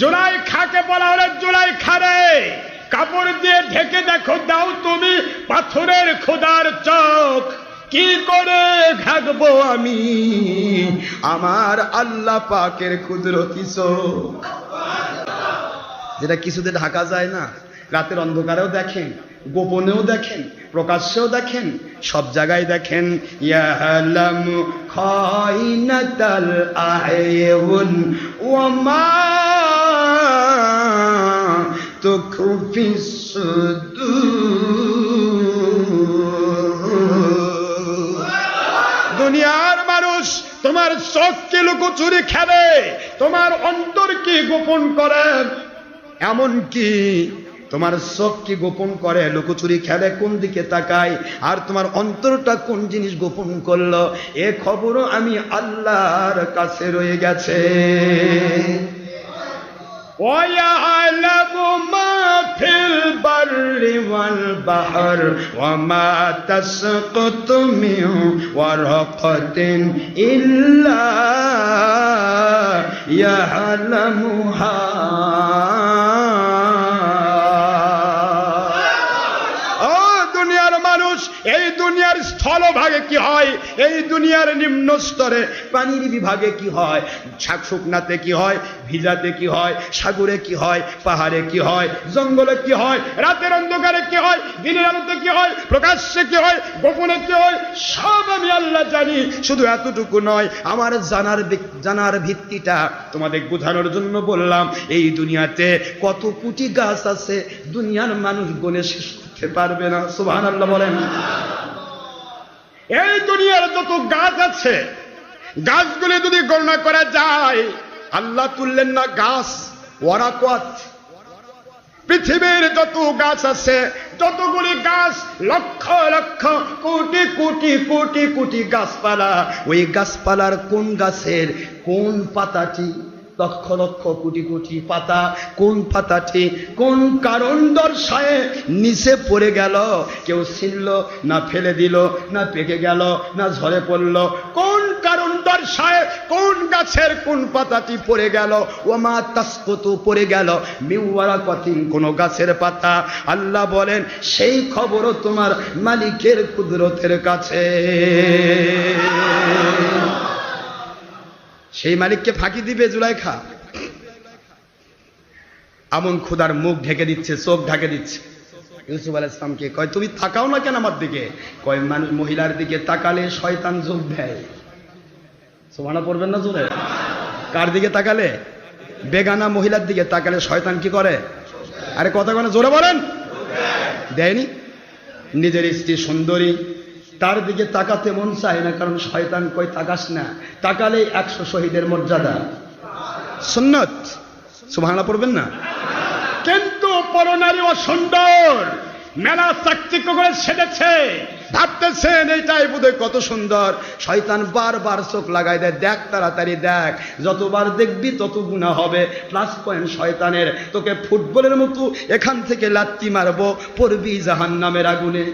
জোলাই খাকে বলা হলে, জোলাই খারে। কাপড় দিয়ে ঢেকে দেখো, দাও তুমি পাথরের খোদার চোখ। কি করে থাকব আমি? আমার আল্লাহ পাকের কুদরতি চোখ। যেটা কিছুতে ঢাকা যায় না, রাতের অন্ধকারেও দেখেন, গোপনেও দেখেন, প্রকাশ্যেও দেখেন, সব জায়গায় দেখেন ইয়ালামু খাইনাতাল আয়ুন ওয়া মা তুখফি সুদূর দুনিয়ার মানুষ তোমার চোখকে লুকোচুরি খেলে তোমার অন্তরকে গোপন করে এমন কি তোমার চোখ কি গোপন করে লুকোচুরি খেলে কোন দিকে তাকায় আর তোমার অন্তরটা কোন জিনিস গোপন করলো এ খবরও আমি আল্লাহর কাছে রয়ে গেছে ويعلم والبحر وما تسقط من ورقة إلا يعلمها. স্থলভাগে কি হয় এই দুনিয়ার নিম্ন স্তরে পানির বিভাগে কি হয় শাক শুকনাতে কি হয় ভিজাতে কি হয় সাগরে কি হয় পাহাড়ে কি হয় জঙ্গলে কি হয় রাতের অন্ধকারে কি হয় দিনের আলোতে কি হয় প্রকাশ্যে কি হয় গোপনে কি হয় সব আমি আল্লাহ জানি শুধু এতটুকু নয় আমার জানার জানার ভিত্তিটা তোমাদের বোঝানোর জন্য বললাম এই দুনিয়াতে কত কোটি গাছ আছে দুনিয়ার মানুষ গণে শেষ পারবে না সুবহান আল্লাহ বলেন এই দুনিয়ার যত গাছ আছে, গাছগুলি যদি গণনা করা যায়, আল্লাহ তুললেন না গাছ ওয়ারাকত পৃথিবীর যত গাছ আছে, যতগুলি গাছ, লক্ষ লক্ষ কোটি কোটি কোটি কোটি গাছপালা, ওই গাছপালার কোন গাছের কোন পাতাটি লক্ষ লক্ষ কোটি কোটি পাতা কোন পাতাটি, কোন কারণ দর্শায় নিচে পড়ে গেল, কেউ ছিনল না ফেলে দিল, না পেকে গেল, না ঝরে পড়ল। কোন কারণ দর্শায়, কোন গাছের কোন পাতাটি পড়ে গেল, ওমা তাসকত পড়ে গেল, মিউয়ারা কঠিন কোন গাছের পাতা। আল্লাহ বলেন, সেই খবরও তোমার মালিকের কুদরতের কাছে। সেই মালিককে ফাঁকি দিবে জুলাইখা। আমন খুদার মুখ ঢেকে দিচ্ছে, চোখ ঢেকে দিচ্ছে। ইউসুফ আল ইসলামকে কয়, তুমি তাকাও না কেন আমার দিকে? কয়, মানুষ মহিলার দিকে তাকালে শয়তান যোগ দেয়। সোমানা পড়বেন না জোরে? কার দিকে তাকালে? বেগানা মহিলার দিকে তাকালে শয়তান কি করে? আরে কথা কেন জোরে বলেন। দেয়নি? নিজের স্ত্রী সুন্দরী তার দিকে তাকাতে মন চায় না, কারণ শয়তান কই তাকাস না। তাকালে একশো শহীদের মর্যাদা। সুন্নত? সুভাঙা পড়বেন না? কিন্তু পরনারী অসুন্দর মেলা চাকচিক্য করে সেজেছে। ভাবতেছেন এইটাই বোধহয় কত সুন্দর। শয়তান বারবার চোখ লাগাই দেয়, দেখ তাড়াতাড়ি, দেখ, যতবার দেখবি তত গুণা হবে। প্লাস পয়েন্ট শয়তানের, তোকে ফুটবলের মতো এখান থেকে লাত্তি মারবো, পড়বি জাহান নামের আগুনে।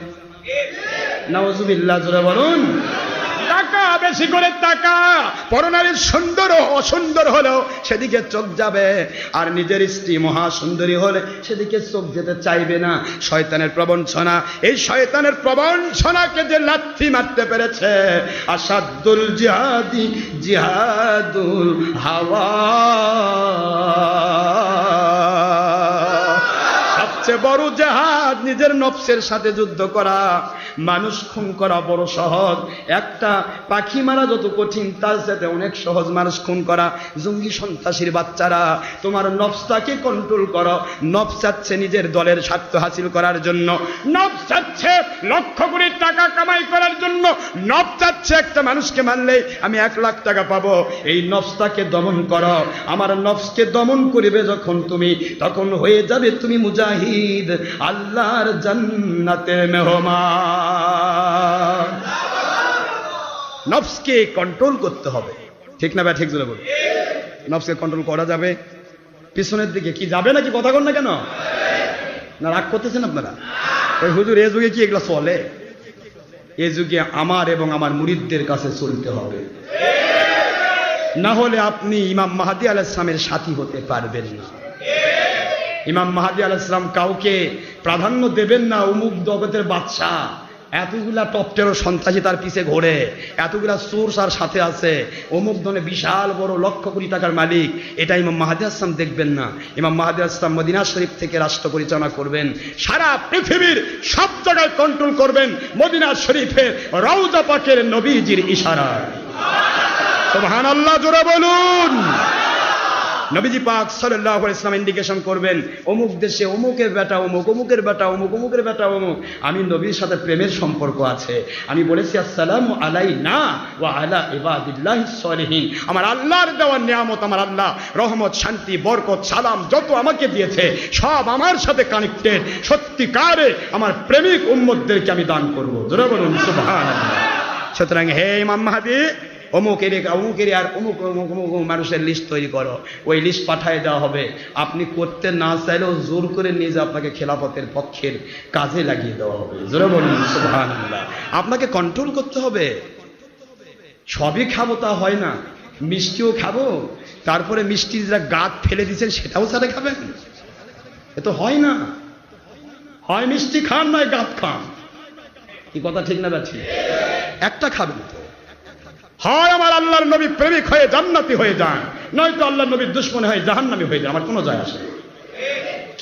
নওয়াজুবিল্লাহ জোরে বলুন। টাকা বেশি করে টাকা। পরনারীর সুন্দর অসুন্দর হলেও সেদিকে চোখ যাবে। আর নিজের স্ত্রী মহা সুন্দরী হলে সেদিকে চোখ যেতে চাইবে না। শয়তানের প্রবঞ্চনা এই শয়তানের প্রবঞ্চনাকে যে লাথি মারতে পেরেছে, আসাদুল জিহাদি, জিহাদুল হাওয়া। সবচেয়ে বড় জেহাদ নিজের নফসের সাথে যুদ্ধ করা। মানুষ খুন করা বড় সহজ। একটা পাখি মারা যত কঠিন, তার সাথে অনেক সহজ মানুষ খুন করা। জঙ্গি সন্ত্রাসীর বাচ্চারা, তোমার নফসটাকে কন্ট্রোল করো। নফস চাচ্ছে নিজের দলের স্বার্থ হাসিল করার জন্য। নফস চাচ্ছে লক্ষ কোটি টাকা কামাই করার জন্য। নফস চাচ্ছে একটা মানুষকে মারলেই আমি এক লাখ টাকা পাবো। এই নফসটাকে দমন করো। আমার নফসকে দমন করিবে যখন তুমি, তখন হয়ে যাবে তুমি মুজাহিদ। আল্লাহর জান্নাতের মেহমান। নফসকে কন্ট্রোল করতে হবে। ঠিক না ব্যা ঠিক জোরে বল নফসকে কন্ট্রোল করা যাবে। পিছনের দিকে কি যাবে নাকি কথা কন না কেন? না, রাগ করতেছেন আপনারা? ওই হুজুর, এ যুগে কি এগুলো চলে? এ যুগে আমার এবং আমার মুরিদদের কাছে চলতে হবে। না হলে আপনি ইমাম মাহাদি আল ইসলামের সাথী হতে পারবেন না। ইমাম মাহাদি আল ইসলাম কাউকে প্রাধান্য দেবেন না, অমুক জগতের বাদশা এতগুলা টপটেরও সন্ত্রাসী তার পিছে ঘোরে, এতগুলা সোর্স আর সাথে আছে। অমুক ধরনের বিশাল বড় লক্ষ কোটি টাকার মালিক, এটা ইমাম মাহাদি আসলাম দেখবেন না। ইমাম মাহাদি আসলাম মদিনা শরীফ থেকে রাষ্ট্র পরিচালনা করবেন। সারা পৃথিবীর সব জায়গায় কন্ট্রোল করবেন মদিনা শরীফের রওজা পাকের নবীজির ইশারা সুবহান আল্লাহ জোরে বলুন। নবীজি পাক আলাইহি ইসলাম ইন্ডিকেশন করবেন, অমুক দেশে অমুকের বেটা অমুক, অমুকের বেটা অমুক, অমুকের বেটা অমুক। আমি নবীর সাথে প্রেমের সম্পর্ক আছে। আমি বলেছি, আসসালামু আলাইনা ওয়া আলা ইবাদিল্লাহি সলিহিন আমার আল্লাহর দেওয়া নিয়ামত, আমার আল্লাহ রহমত, শান্তি, বরকত, সালাম যত আমাকে দিয়েছে, সব আমার সাথে কানেক্টেড সত্যিকারে আমার প্রেমিক উম্মতদেরকে আমি দান করব। সুতরাং হে ইমাম মাহাদি অমুকের অমুকের আর অমুক অমুক অমুক অমুক মানুষের লিস্ট তৈরি করো। ওই লিস্ট পাঠিয়ে দেওয়া হবে। আপনি করতে না চাইলেও জোর করে নিয়ে যে আপনাকে খেলাফতের পক্ষের কাজে লাগিয়ে দেওয়া হবে। জোরে বলুন আপনাকে কন্ট্রোল করতে হবে। সবই খাব তা হয় না। মিষ্টিও খাব। তারপরে মিষ্টি যারা গাত ফেলে দিচ্ছেন সেটাও সাথে খাবেন? এ তো হয় না। হয় মিষ্টি খান, নয় গাত খান। কি কথা ঠিক না যাচ্ছি একটা খাবেন তো। হয় আমার আল্লাহর নবী প্রেমিক হয়ে জান্নাতি হয়ে যান। নয়তো আল্লাহর নবীর দুশ্মন হয়ে জাহান্নামি হয়ে যায় আমার কোনো যায় আসে না।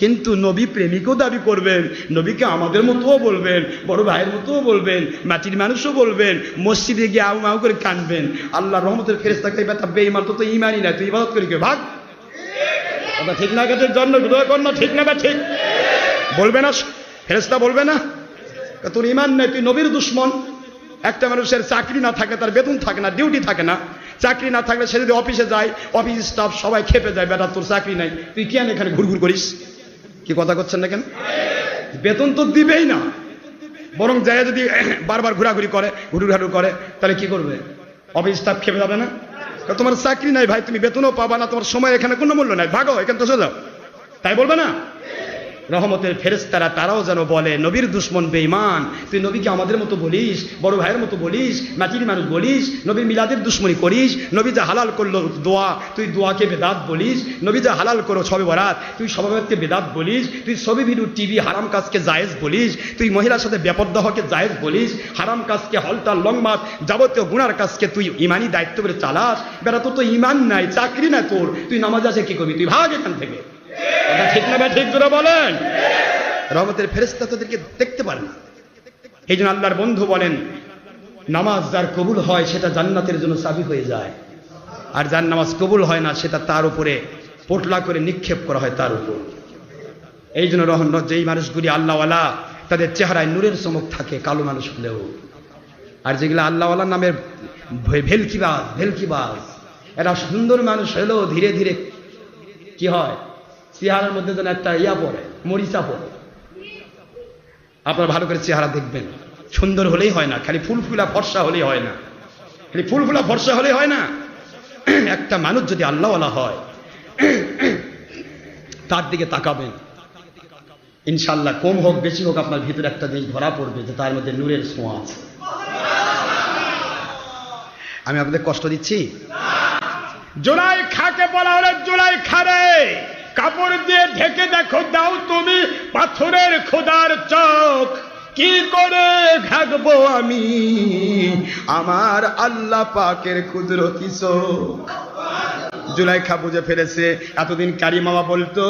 কিন্তু নবী প্রেমিকও দাবি করবেন, নবীকে আমাদের মতোও বলবেন, বড় ভাইয়ের মতোও বলবেন, মাটির মানুষও বলবেন, মসজিদে গিয়ে আউ মাউ করে কানবেন আল্লাহ রহমতের ফেরেস্তাকে বেটা বেঈমান তো তো ইমানই নাই, তুই ইবাদত করি কে? ভাগ। কথা ঠিক না গেছে জন্ম হৃদয় কন্যা ঠিক না বা ঠিক বলবে না ফেরেস্তা বলবে না তোর ইমান নেই, তুই নবীর দুশ্মন। একটা মানুষের চাকরি না থাকে, তার বেতন থাকে না ডিউটি থাকে না। চাকরি না থাকলে সে যদি অফিসে যায় অফিস স্টাফ সবাই খেপে যায়, বেটা, তোর চাকরি নাই, তুই কেন এখানে ঘুরঘুর করিস? কি কথা করছেন না কেন? বেতন তো দিবেই না। বরং যায় যদি বারবার ঘোরাঘুরি করে ঘুরুঘাটু করে, তাহলে কি করবে? অফিস স্টাফ খেপে যাবে না? তোমার চাকরি নাই ভাই, তুমি বেতনও পাবা না, তোমার সময় এখানে কোনো মূল্য নাই। ভাগো, এখানে তো সোজা তাই বলবে না? রহমতের ফেরেস্তারা তারাও যেন বলে, নবীর দুশ্মন বেঈমান। তুই নবীকে আমাদের মতো বলিস, বড় ভাইয়ের মতো বলিস, মাটির মানুষ বলিস নবীর মিলাদের দুশ্মনী করিস, নবী যা হালাল করল দোয়া, তুই দোয়াকে বেদাত বলিস, নবী যা হালাল করো সবে বরাত, তুই সবাইকে বেদাত বলিস, তুই ছবি ভিডিও, টিভি, হারাম কাজকে জায়েজ বলিস, তুই মহিলার সাথে ব্যাপদ্দ হকে জায়েজ বলিস, হারাম কাজকে হলতাল লংমাত যাবতীয় গুণার কাজকে তুই ইমানি দায়িত্ব করে চালাস। বেড়া তোর তো ইমান নাই, চাকরি না তোর, তুই নামাজ আছে কি করবি? তুই ভাগ এখান থেকে। কথা ঠিক না বা ঠিক করে বলেন। রহমতের ফেরেস্তা তোদেরকে দেখতে পারে না। এই জন্য আল্লাহর বন্ধু বলেন নামাজ যার কবুল হয় সেটা জান্নাতের জন্য চাবি হয়ে যায়। আর যার নামাজ কবুল হয় না সেটা তার উপরে পোটলা করে নিক্ষেপ করা হয় তার উপর। এই জন্য রহন যেই মানুষগুলি আল্লাহওয়ালা তাদের চেহারায় নূরের চমক থাকে কালো মানুষ হলেও। আর যেগুলো আল্লাহওয়ালা নামের ভেলকিবাজ ভেলকিবাজ এরা সুন্দর মানুষ হলেও ধীরে ধীরে কি হয়? চেহারার মধ্যে যেন একটা ইয়া পড়ে, মরিচা পড়ে। আপনারা ভালো করে চেহারা দেখবেন। সুন্দর হলেই হয় না, খালি ফুলফুলা ফর্সা হলেই হয় না। খালি ফুলফুলা ফর্সা হলেই হয় না। একটা মানুষ যদি আল্লাহওয়ালা হয়, তার দিকে তাকাবেন। ইনশাল্লাহ কম হোক, বেশি হোক, আপনার ভিতরে একটা জিনিস ধরা পড়বে যে তার মধ্যে নূরের ছোঁয়া আছে। আমি আপনাদের কষ্ট দিচ্ছি? জোলাই খাকে বলা হলে, জোলাই খারে। কাপড় দিয়ে ঢেকে দেখো, দাও তুমি পাথরের খোদার চোখ। কি করে ঘাগবো আমি? আমার আল্লাহ পাকের কুদরতি চোখ। জুলাইখা বুঝে ফেলেছে, এতদিন কারিমামা বলতো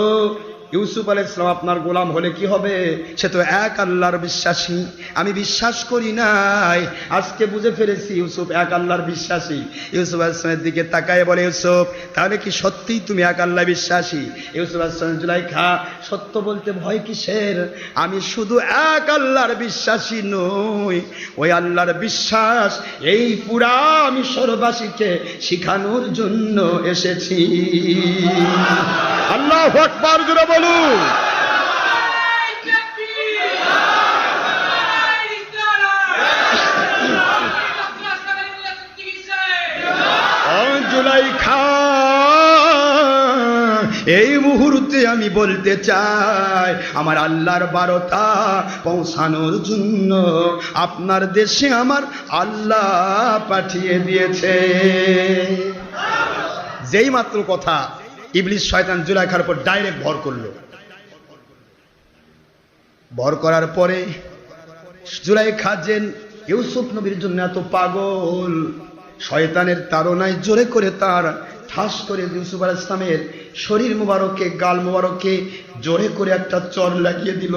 ইউসুফ আল ইসলাম আপনার গোলাম হলে কি হবে? সে তো এক আল্লাহর বিশ্বাসী। আমি বিশ্বাস করি নাই। আজকে বুঝে ফেলেছি ইউসুফ এক আল্লাহর বিশ্বাসী। ইউসুফ আল ইসলামের দিকে তাকায় বলে, ইউসুফ, তাহলে কি সত্যিই তুমি এক আল্লাহ বিশ্বাসী? ইউসুফ আল ইসলাম জুলাইখা, সত্য বলতে ভয় কিসের? আমি শুধু এক আল্লাহর বিশ্বাসী নই। ওই আল্লাহর বিশ্বাস, এই পুরা আমি মিশরবাসীকে শিখানোর জন্য এসেছি। আল্লাহ আকবার জুড়ে এই মুহূর্তে আমি বলতে চাই, আমার আল্লাহর বারোটা পৌঁছানোর জন্য আপনার দেশে আমার আল্লাহ পাঠিয়ে দিয়েছে। যেই মাত্র কথা ইবলিশ শয়তান জুলাইখার উপর ডাইরেক্ট ভর করল। ভর করার পরে জুলাইখা যে ইউসুফ নবীর জন্য এত পাগল, শয়তানের তাড়নায় জোরে করে তার ঠাস করে ইউসুফ আল ইসলামের শরীর মুবারকে, গাল মুবারকে জোরে করে একটা চর লাগিয়ে দিল।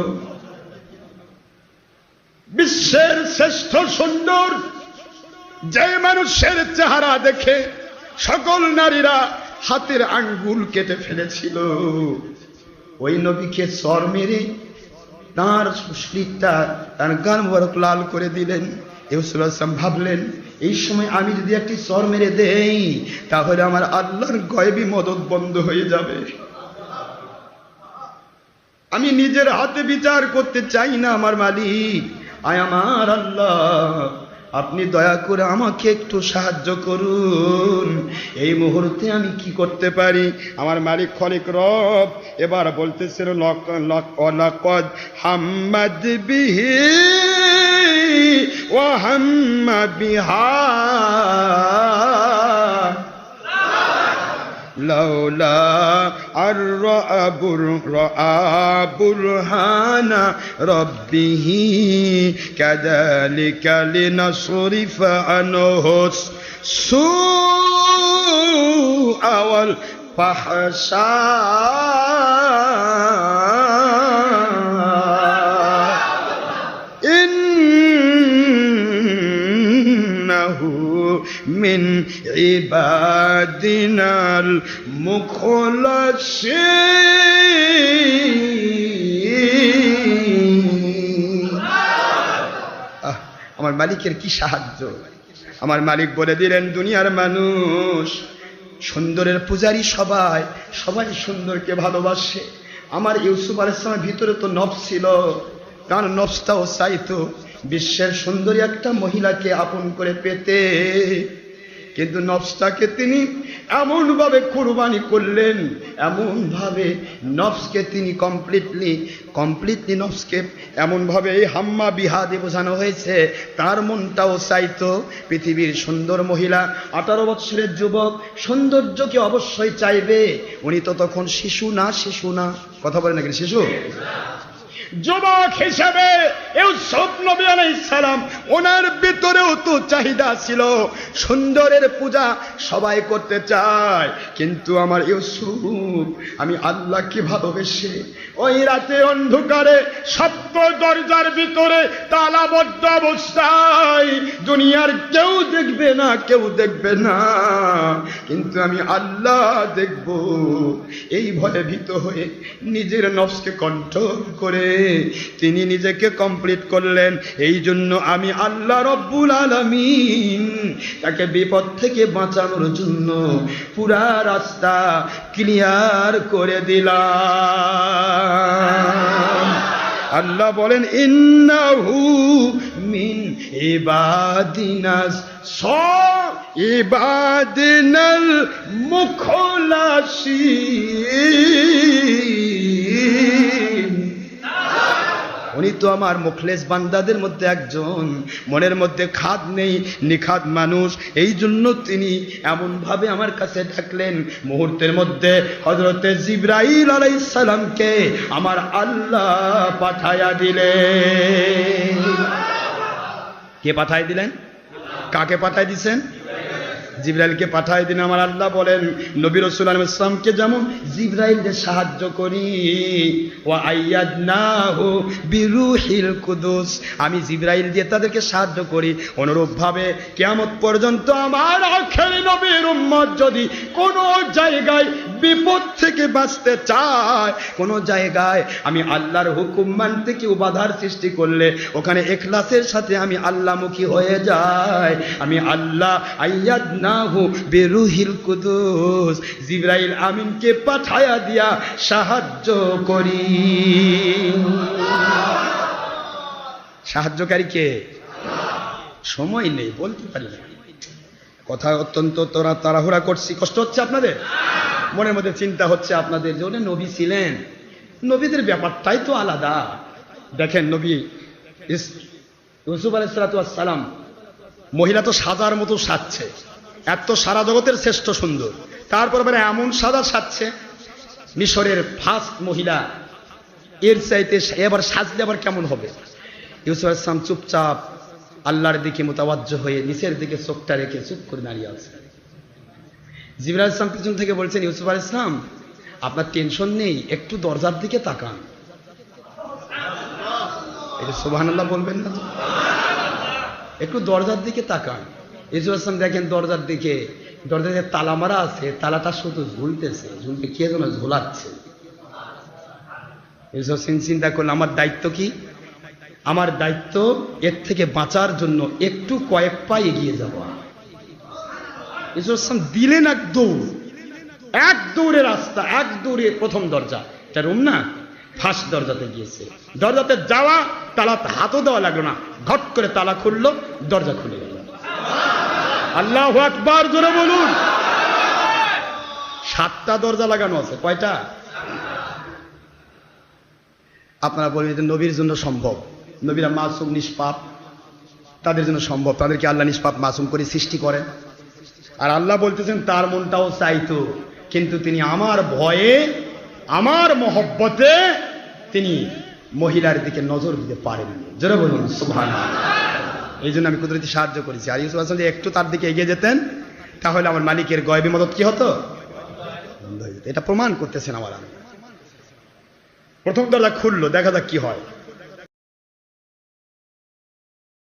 বিশ্বের শ্রেষ্ঠ সুন্দর, যে মানুষের চেহারা দেখে সকল নারীরা হাতের আঙ্গুল কেটে ফেলেছিল। ওই নবীকে চর মেরে তার শরীরটা তার গান মুবারক লাল করে দিলেন। ইউসুফ আসলাম ভাবলেন, এই সময় আমি যদি একটি চর মেরে দেই, তাহলে আমার আল্লাহর গয়বী মদত বন্ধ হয়ে যাবে। আমি নিজের হাতে বিচার করতে চাই না, আমার মালিক। আয় আমার আল্লাহ। আপনি দয়া করে আমাকে একটু সাহায্য করুন। এই মুহূর্তে আমি কি করতে পারি? আমার মালিক খলিক রব এবার বলতেছিল লক লক অলকদ হাম্মাদ বিহি ও হাম্মা বিহা। لولا أن برهان ربه. كذلك لنصرف عنه السوء والفحشاء. من عبادنا المخلصين আহ, আমার মালিকের কি সাহায্য আমার মালিক বলে দিলেন দুনিয়ার মানুষ সুন্দরের পূজারী সবাই সবাই সুন্দরকে ভালোবাসে আমার ইউসুফ আলাইসলামের ভিতরে তো নফ ছিল তার নফসটাও চাইতো বিশ্বের সুন্দরী একটা মহিলাকে আপন করে পেতে কিন্তু নফসটাকে তিনি এমনভাবে কুরবানি করলেন, এমনভাবে নফসকে তিনি কমপ্লিটলি কমপ্লিটলি নফসকে এমনভাবে এই হাম্মা বিহাদে বোঝানো হয়েছে। তার মনটাও চাইতো পৃথিবীর সুন্দর মহিলা, আঠারো বছরের যুবক, সৌন্দর্যকে অবশ্যই চাইবে। উনি তো তখন শিশু না শিশু না। কথা বলেন নাকি শিশু? যুবক হিসেবে ইউসুফ নবী আলাইহিস সালাম, ওনার ভিতরেও তো চাহিদা ছিল। সুন্দরের পূজা সবাই করতে চায়। কিন্তু আমার ইউসুফ আমি আল্লাহকে ভালোবেসে ওই রাতে অন্ধকারে সপ্ত দরজার ভিতরে তালাবদ্ধ অবস্থায় দুনিয়ার কেউ দেখবে না, কেউ দেখবে না। কিন্তু আমি আল্লাহ দেখব। এই ভয়ে ভীত হয়ে নিজের নফসকে কন্ট্রোল করে তিনি নিজেকে কমপ্লিট করলেন। এই জন্য আমি আল্লাহ রব্বুল আলামিন তাকে বিপদ থেকে বাঁচানোর জন্য পুরা রাস্তা ক্লিয়ার করে দিলাম। আল্লাহ বলেন, ইন্নাহু মিন ইবাদিনাস স ইবাদিনাল মুখলাসিন। তো আমার মুখলেস বান্দাদের মধ্যে একজন। মনের মধ্যে খাদ নেই, নিখাদ মানুষ। এই জন্য তিনি এমনভাবে আমার কাছে ডাকলেন। মুহূর্তের মধ্যে হজরতে জিব্রাইল আলাইসালামকে আমার আল্লাহ পাঠায়া দিলেন। কে পাঠাই দিলেন? কাকে পাঠাই দিছেন? জিব্রাইলকে পাঠাই দিন আমার আল্লাহ বলেন, নবী রসুল আলম ইসলামকে যেমন জিব্রাইলকে সাহায্য করি ও আয়াদ না হো বিরুহিল কুদুস, আমি জিব্রাইল দিয়ে তাদেরকে সাহায্য করি। অনুরূপভাবে কেমন পর্যন্ত আমার আখের নবীর উম্মত যদি কোনো জায়গায় বিপদ থেকে বাঁচতে চায়। কোনো জায়গায় আমি আল্লাহর হুকুম মানতে কেউ বাধার সৃষ্টি করলে ওখানে এখলাসের সাথে আমি আল্লাহমুখী হয়ে যাই। আমি আল্লাহ আইয়াদ নাহু বেরুহিল কুদুস। জিব্রাইল আমিনকে পাঠায়া দিয়া সাহায্য করি। সাহায্যকারী কে? সময় নেই, বলতে পারি কথা অত্যন্ত তোরা তাড়াহুড়া করছি। কষ্ট হচ্ছে আপনাদের? মনের মধ্যে চিন্তা হচ্ছে আপনাদের যে উনি নবী ছিলেন। নবীদের ব্যাপারটাই তো আলাদা। দেখেন নবী ইউসুফ আলাইসালাম মহিলা তো সাজার মতো সাজছে। এত সারা জগতের শ্রেষ্ঠ সুন্দর। তারপর মানে এমন সাদা সাজছে, মিশরের ফার্স্ট মহিলা। এর চাইতে এবার সাজলে আবার কেমন হবে? ইউসুফ ইসলাম চুপচাপ আল্লাহর দিকে মোতাবাজ্য হয়ে নিচের দিকে চোখটা রেখে চুপ করে দাঁড়িয়ে আছে। জিবরাল ইসলাম পিছন থেকে বলছেন, ইউসুফ আল ইসলাম আপনার টেনশন নেই, একটু দরজার দিকে তাকান। এটা বলবেন না একটু দরজার দিকে তাকান। ইউসুফ ইসলাম দেখেন দরজার দিকে দরজাতে তালা মারা আছে, তালাটা শুধু ঝুলতেছে, ঝুলতে কে যেন ঝোলাচ্ছে। ইউসুফ সিং চিন্তা করল আমার দায়িত্ব কি? আমার দায়িত্ব এর থেকে বাঁচার জন্য একটু কয়েক পা এগিয়ে যাওয়া। ইসলাম দিলেন এক দৌড়। এক দৌড়ে রাস্তা, এক দৌড়ে প্রথম দরজা। এটা রুম না? ফার্স্ট দরজাতে গিয়েছে। দরজাতে যাওয়া তালাতে হাতও দেওয়া লাগল না। ঘট করে তালা খুললো, দরজা খুলে গেল। আল্লাহ আকবার, জোরে বলুন। সাতটা দরজা লাগানো আছে, কয়টা? আপনারা বলবেন যে নবীর জন্য সম্ভব। নবীরা মাসুম, নিষ্পাপ। তাদের জন্য সম্ভব। তাদেরকে আল্লাহ নিষ্পাপ, মাসুম করে সৃষ্টি করেন। আর আল্লাহ বলতেছেন, তার মনটাও চাইতো কিন্তু তিনি আমার ভয়ে, আমার মহব্বতে তিনি মহিলার দিকে নজর দিতে পারেন জোরে বলুন সুভান এই জন্য আমি কুদরতি সাহায্য করেছি। আর ইউসুফ যদি একটু তার দিকে এগিয়ে যেতেন, তাহলে আমার মালিকের গয়বি মদত কি হতো? এটা প্রমাণ করতেছেন আমার আমি প্রথম দরজা খুললো, দেখা যাক কি হয়।